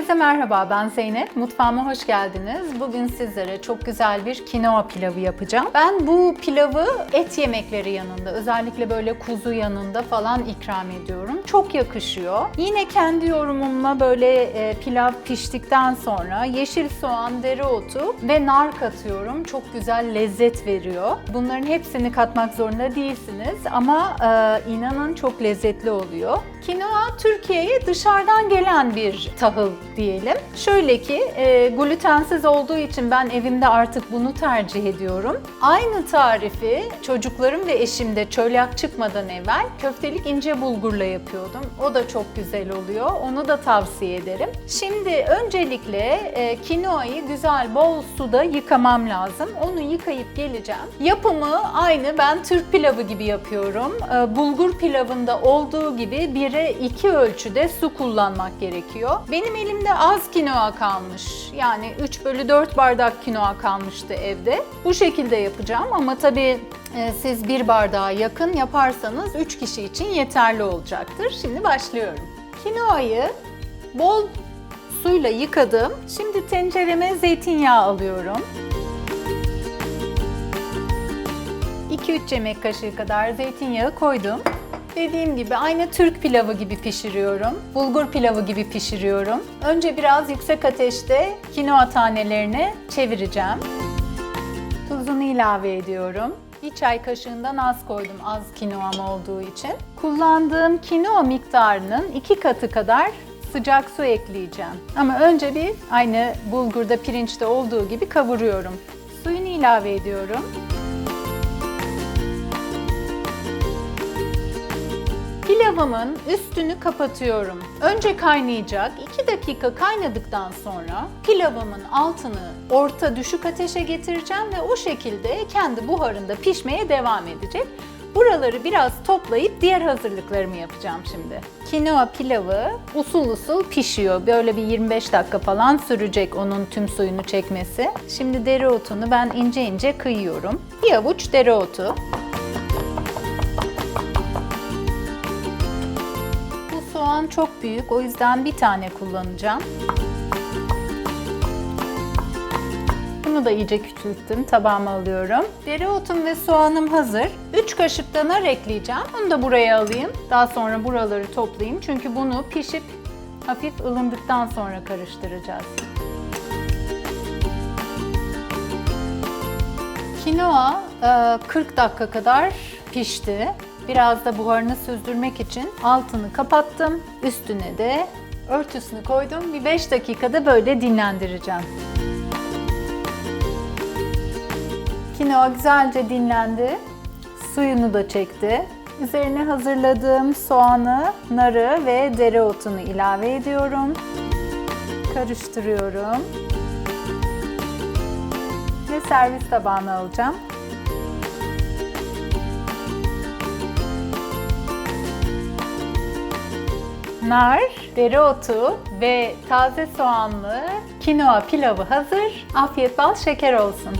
Herkese merhaba, ben Zeynep. Mutfağıma hoş geldiniz. Bugün sizlere çok güzel bir kinoa pilavı yapacağım. Ben bu pilavı et yemekleri yanında, özellikle böyle kuzu yanında falan ikram ediyorum. Çok yakışıyor. Yine kendi yorumumla böyle e, pilav piştikten sonra yeşil soğan, dereotu ve nar katıyorum. Çok güzel lezzet veriyor. Bunların hepsini katmak zorunda değilsiniz ama e, inanın çok lezzetli oluyor. Kinoa Türkiye'ye dışarıdan gelen bir tahıl diyelim. Şöyle ki e, glutensiz olduğu için ben evimde artık bunu tercih ediyorum. Aynı tarifi çocuklarım ve eşim de çölyak çıkmadan evvel köftelik ince bulgurla yapıyordum. O da çok güzel oluyor. Onu da tavsiye ederim. Şimdi öncelikle e, kinoayı güzel bol suda yıkamam lazım. Onu yıkayıp geleceğim. Yapımı aynı ben Türk pilavı gibi yapıyorum. E, bulgur pilavında olduğu gibi 1'e 2 ölçüde su kullanmak gerekiyor. Benim elimde az kinoa kalmış. Yani 3 bölü 4 bardak kinoa kalmıştı evde. Bu şekilde yapacağım ama tabii e, siz bir bardağa yakın yaparsanız 3 kişi için yeterli olacaktır. Şimdi başlıyorum. Kinoayı bol suyla yıkadım. Şimdi tencereme zeytinyağı alıyorum. 2-3 yemek kaşığı kadar zeytinyağı koydum. Dediğim gibi aynı Türk pilavı gibi pişiriyorum. Bulgur pilavı gibi pişiriyorum. Önce biraz yüksek ateşte kinoa tanelerini çevireceğim. Tuzunu ilave ediyorum. Bir çay kaşığından az koydum az kinoam olduğu için. Kullandığım kinoa miktarının iki katı kadar sıcak su ekleyeceğim. Ama önce bir aynı bulgurda pirinçte olduğu gibi kavuruyorum. Suyunu ilave ediyorum. Pilavımın üstünü kapatıyorum. Önce kaynayacak. 2 dakika kaynadıktan sonra pilavımın altını orta düşük ateşe getireceğim ve o şekilde kendi buharında pişmeye devam edecek. Buraları biraz toplayıp diğer hazırlıklarımı yapacağım şimdi. Kinoa pilavı usul usul pişiyor. Böyle bir 25 dakika falan sürecek onun tüm suyunu çekmesi. Şimdi dereotunu ben ince ince kıyıyorum. Bir avuç dereotu. Soğan çok büyük. O yüzden bir tane kullanacağım. Bunu da iyice küçülttüm. Tabağıma alıyorum. Dereotum ve soğanım hazır. 3 kaşık da nar ekleyeceğim. Bunu da buraya alayım. Daha sonra buraları toplayayım. Çünkü bunu pişip hafif ılındıktan sonra karıştıracağız. Kinoa 40 dakika kadar pişti. Biraz da buharını süzdürmek için altını kapattım. Üstüne de örtüsünü koydum. Bir 5 dakikada böyle dinlendireceğim. Kinoa güzelce dinlendi. Suyunu da çekti. Üzerine hazırladığım soğanı, narı ve dereotunu ilave ediyorum. Karıştırıyorum. Ve servis tabağına alacağım. Nar, dereotu ve taze soğanlı kinoa pilavı hazır. Afiyet bal şeker olsun.